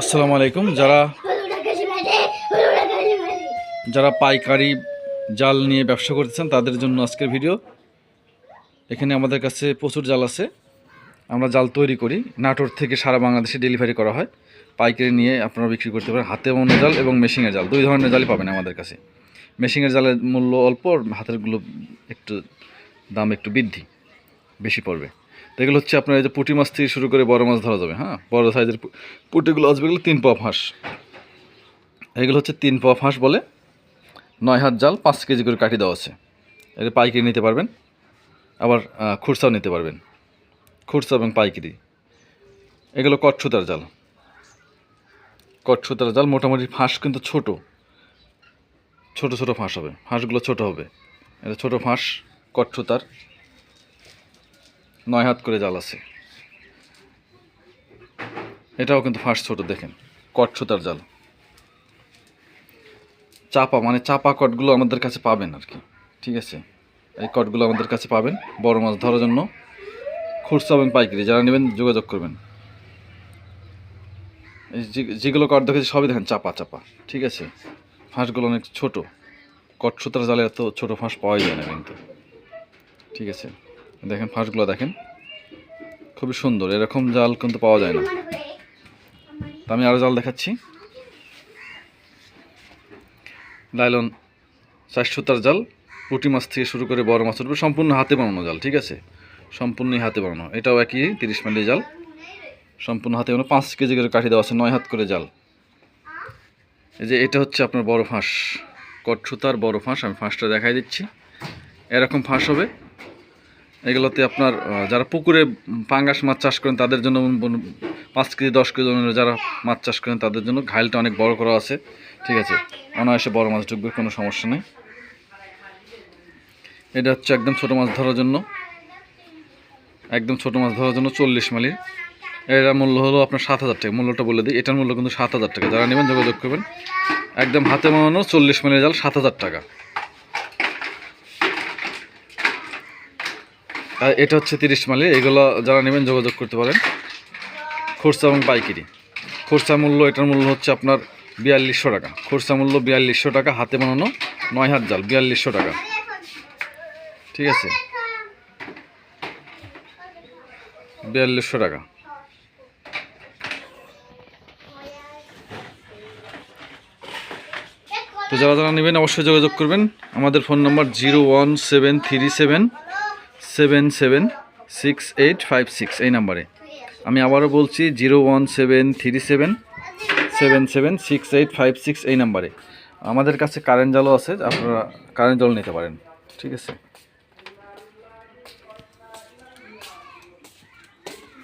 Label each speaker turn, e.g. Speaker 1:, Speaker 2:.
Speaker 1: আসসালামু আলাইকুম। যারা যারা পাইকারি জাল নিয়ে ব্যবসা করতেছেন, তাদের জন্য আজকের ভিডিও। এখানে আমাদের কাছে প্রচুর জাল আছে। আমরা জাল তৈরি করি। নাটোর থেকে সারা বাংলাদেশে ডেলিভারি করা হয়। পাইকারি নিয়ে আপনারা বিক্রি করতে পারেন। হাতে বানানো জাল এবং মেশিনের জাল। দুই ধরনের জালই পাবেন আমাদের কাছে। মেশিনের জালের মূল্য অল্প হাতেরগুলো একটু দাম একটু বৃদ্ধি, বেশি পড়বে। এগুলো হচ্ছে আপনার এই যে পুঁটি মাছ থেকে শুরু করে বড় মাছ ধরা যাবে হ্যাঁ? বড় সাইজের পুঁটিগুলো আসবে এগুলো তিন পাওয়া ফাঁস। এগুলো হচ্ছে তিন পাওয়া ফাঁস বলে নয় হাত জাল, পাঁচ কেজি করে কাটি দেওয়া আছে। এটা পাইকারি নিতে পারবেন, আবার খুরসাও নিতে পারবেন। খুরসা এবং পাইকারি। এগুলো কটসুতার জাল। কটসুতার জাল মোটামুটি ফাঁস কিন্তু ছোট। ছোট ছোট ফাঁস হবে। ফাঁসগুলো ছোট হবে। এটা ছোট ফাঁস, কটসুতার। নয় হাত করে জাল আছে। এটাও কিন্তু ফাঁস ছোট, দেখেন। কট সুতার জাল। চাপা মানে চাপা কটগুলো আমাদের কাছে পাবেন আর কি, ঠিক আছে? এই কটগুলো আমাদের কাছে পাবেন, বড় মাছ ধরার জন্য। খুচরা এবং পাইকারি, যারা নেবেন যোগাযোগ করবেন। যেগুলো কট দেখেছি সবই দেখেন চাপা চাপা, ঠিক আছে? ফাঁসগুলো অনেক ছোট। কট সুতার জালে এত ছোট ফাঁস পাওয়াই যায় না কিন্তু, ঠিক আছে? দেখেন, ফাঁসগুলো দেখেন। খুবই সুন্দর, এরকম জাল কিন্তু পাওয়া যায় না। তো আমি আরও জাল দেখাচ্ছি। লাইলন সুতার জাল, পুঁটি মাছ থেকে শুরু করে বড় মাছ উঠবে সম্পূর্ণ হাতে বানানো জাল, ঠিক আছে? সম্পূর্ণই হাতে বানানো। এটাও একই তিরিশ মাইলি জাল। সম্পূর্ণ হাতে বানানো, পাঁচ কেজি করে কাঠি দেওয়া আছে, নয় হাত করে জাল। এই যে এটা হচ্ছে আপনার বড় ফাঁস। কট সুতার বড় ফাঁস, আমি ফাঁসটা দেখাই দিচ্ছি। এরকম ফাঁস হবে। এগুলোতে আপনার যারা পুকুরে পাঙ্গাস মাছ চাষ করেন, তাদের জন্য পাঁচ কেজি, দশ কেজি যারা মাছ চাষ করেন, তাদের জন্য ঘাইলটা অনেক বড় করা আছে। ঠিক আছে? অনায়াসে বড় মাছ ঢুকবে, কোনো সমস্যা নেই। এটা হচ্ছে একদম ছোট মাছ ধরার জন্য। একদম ছোট মাছ ধরার জন্য চল্লিশ মালির। এটার মূল্য হলো আপনার সাত হাজার টাকা। মূল্যটা বলে দিই। এটার মূল্য কিন্তু সাত হাজার টাকা। যারা নেবেন যোগাযোগ করবেন। একদম হাতে বানানো চল্লিশ মালির জাল সাত হাজার টাকা। এটা হচ্ছে তিরিশ মালি, এগুলো যারা নেবেন যোগাযোগ করতে পারেন। খুরসা এবং পাইকারি। খুরসা মূল্য, এটার মূল্য হচ্ছে আপনার বিয়াল্লিশশো টাকা। খুরসা মূল্য বিয়াল্লিশশো টাকা, হাতে বানানো নয় হাত জাল, বিয়াল্লিশশো টাকা। ঠিক আছে? বিয়াল্লিশশো টাকা। তো যারা যারা নেবেন অবশ্যই যোগাযোগ করবেন। আমাদের phone number zero one seven three seven seven seven six eight five six এই নাম্বারে। আমি আবারও বলছি zero one seven three seven seven seven six eight five six এই নাম্বারে। আমাদের কাছে কারেন্ট জালও আছে, আপনারা কারেন্ট জল নিতে পারেন। ঠিক আছে?